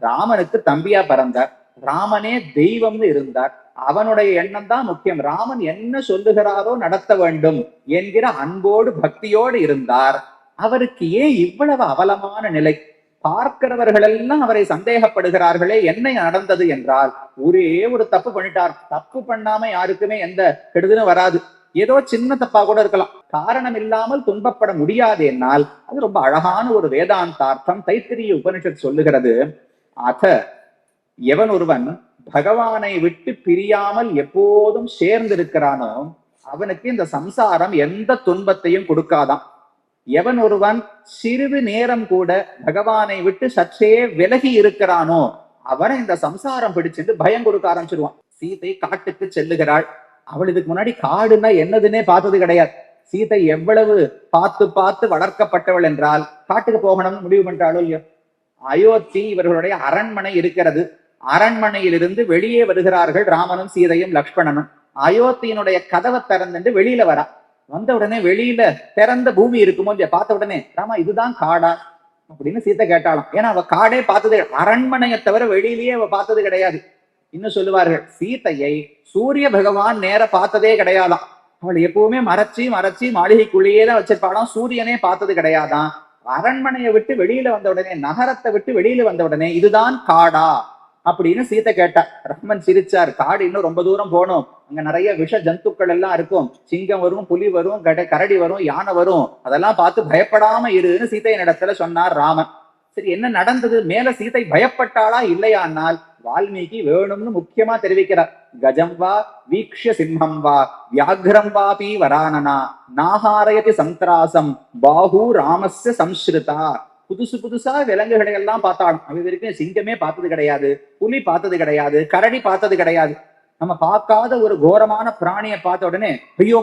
ராமனுக்கு தம்பியா பிறந்தார். ராமனே தெய்வம்னு இருந்தார். அவனுடைய எண்ணம் தான் முக்கியம். ராமன் என்ன சொல்லுகிறாரோ நடத்த வேண்டும் என்கிற அன்போடு பக்தியோடு இருந்தார். அவருக்கு ஏன் இவ்வளவு அவலமான நிலை? பார்க்கிறவர்கள் எல்லாம் அவரை சந்தேகப்படுகிறார்களே என்ன நடந்தது என்றால்? ஒரே ஒரு தப்பு பண்ணிட்டார். தப்பு பண்ணாம யாருக்குமே எந்த கெடுதலும் வராது. ஏதோ சின்ன தப்பா கூட இருக்கலாம். காரணம் இல்லாமல் துன்பப்பட முடியாது என்னால் அது ரொம்ப அழகான ஒரு வேதாந்தார்த்தம் தைத்திரிய உபனிஷத் சொல்லுகிறது. அத எவன் ஒருவன் பகவானை விட்டு பிரியாமல் எப்போதும் சேர்ந்திருக்கிறானோ அவனுக்கு இந்த சம்சாரம் எந்த துன்பத்தையும் கொடுக்காதாம். எவன் ஒருவன் சிறிது நேரம் கூட பகவானை விட்டு சற்றே விலகி இருக்கிறானோ அவனை இந்த சம்சாரம் பிடிச்சிட்டு பயம் கொடுக்க ஆரம்பிச்சிருவான். சீதை காட்டுக்கு செல்லுகிறாள். அவள் இதுக்கு முன்னாடி காடுன்னா என்னதுன்னே பார்த்தது கிடையாது. சீதை எவ்வளவு பார்த்து பார்த்து வளர்க்கப்பட்டவள் என்றால் காட்டுக்கு போகணும்னு முடிவு பண்றாளோ இல்லையோ? அயோத்தி இவர்களுடைய அரண்மனை இருக்கிறது. அரண்மனையிலிருந்து வெளியே வருகிறார்கள் ராமனும் சீதையும் லக்ஷ்மணனும். அயோத்தியினுடைய கதவை திறந்துட்டு வெளியில வரா. வந்த உடனே வெளியில திறந்த பூமி இருக்குமோ இல்லையா பார்த்த உடனே ராமா இதுதான் காடா அப்படின்னு சீத்தை கேட்டாலும் ஏன்னா அவ காடே பார்த்தது அரண்மனையை தவிர வெளியிலேயே அவ பார்த்தது கிடையாது. இன்னும் சொல்லுவார்கள் சீதையை சூரிய பகவான் நேர பார்த்ததே கிடையாதாம். அவள் எப்பவுமே மறைச்சி மறைச்சி மாளிகைக்குள்ளேயே தான் வச்சிருப்பாளாம். சூரியனே பார்த்தது கிடையாதாம். அரண்மனையை விட்டு வெளியில வந்த உடனே நகரத்தை விட்டு வெளியில வந்த உடனே இதுதான் காடா அப்படின்னு சீத்தை கேட்டா. ரஹ்மன் சிரிச்சார். காடு இன்னும் ரொம்ப தூரம் போனோம் அங்க நிறைய விஷ ஜந்துக்கள் எல்லாம் இருக்கும். சிங்கம் வரும் புலி வரும் கட கரடி வரும் யானை வரும். அதெல்லாம் பார்த்து பயப்படாம இருன்னு சீதையின் இடத்துல சொன்னார் ராமன். சரி என்ன நடந்தது? மேல சீதை பயப்பட்டாளா இல்லையானால் வால்மீகி வேணும்னு முக்கியமா தெரிவிக்கிறார். கஜம் வா வீக்ஷ சிம்மம் வா வியாக்ரம் வாபி வரானனா நாகாரயதி சந்திராசம் பாகு ராமஸ்ய சம்ஸ்ருதா. புதுசு புதுசா விலங்குகளை எல்லாம் பார்த்தாலும் அவ வரைக்கும் சிங்கமே பார்த்தது கிடையாது புலி பார்த்தது கிடையாது கரடி பார்த்தது கிடையாது. நம்ம பார்க்காத ஒரு கோரமான பிராணியை பார்த்த உடனே ஐயோ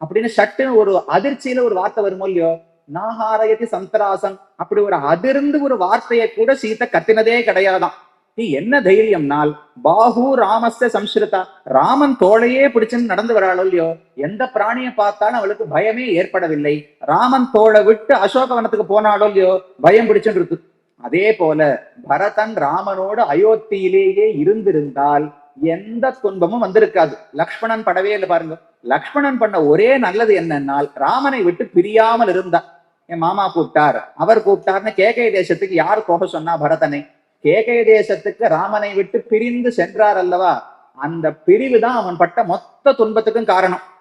அப்படின்னு சட்டுன்னு ஒரு அதிர்ச்சியில ஒரு வார்த்தை வருமோ இல்லையோ? நாகாரயதி சந்திராசம் அப்படி ஒரு அதிர்ந்து ஒரு வார்த்தையை கூட சீத்தை கத்தினதே கிடையாதான். நீ என்ன தைரியம்னால் பாகு ராமஸ்த சம்ஸ்கிருதா ராமன் தோளையே பிடிச்சுன்னு நடந்து வராளோ இல்லையோ? எந்த பிராணியை பார்த்தாலும் அவளுக்கு பயமே ஏற்படவில்லை. ராமன் தோளை விட்டு அசோகவனத்துக்கு போனாலோ இல்லையோ? பயம் பிடிச்சுன்னு இருக்கு. அதே போல பரதன் ராமனோடு அயோத்தியிலேயே இருந்திருந்தால் எந்த துன்பமும் வந்திருக்காது. லக்ஷ்மணன் படவே இல்லை பாருங்க. லக்ஷ்மணன் பண்ண ஒரே நல்லது என்னன்னால் ராமனை விட்டு பிரியாமல் இருந்தார் என் மாமா கூப்பிட்டார். அவர் கூப்பிட்டார்னு கேகை தேசத்துக்கு யார் போக சொன்னா பரதனை? கேகய தேசத்துக்கு ராமனை விட்டு பிரிந்து சென்றார் அல்லவா? அந்த பிரிவு தான் அவன் பட்ட மொத்த துன்பத்துக்கும் காரணம்.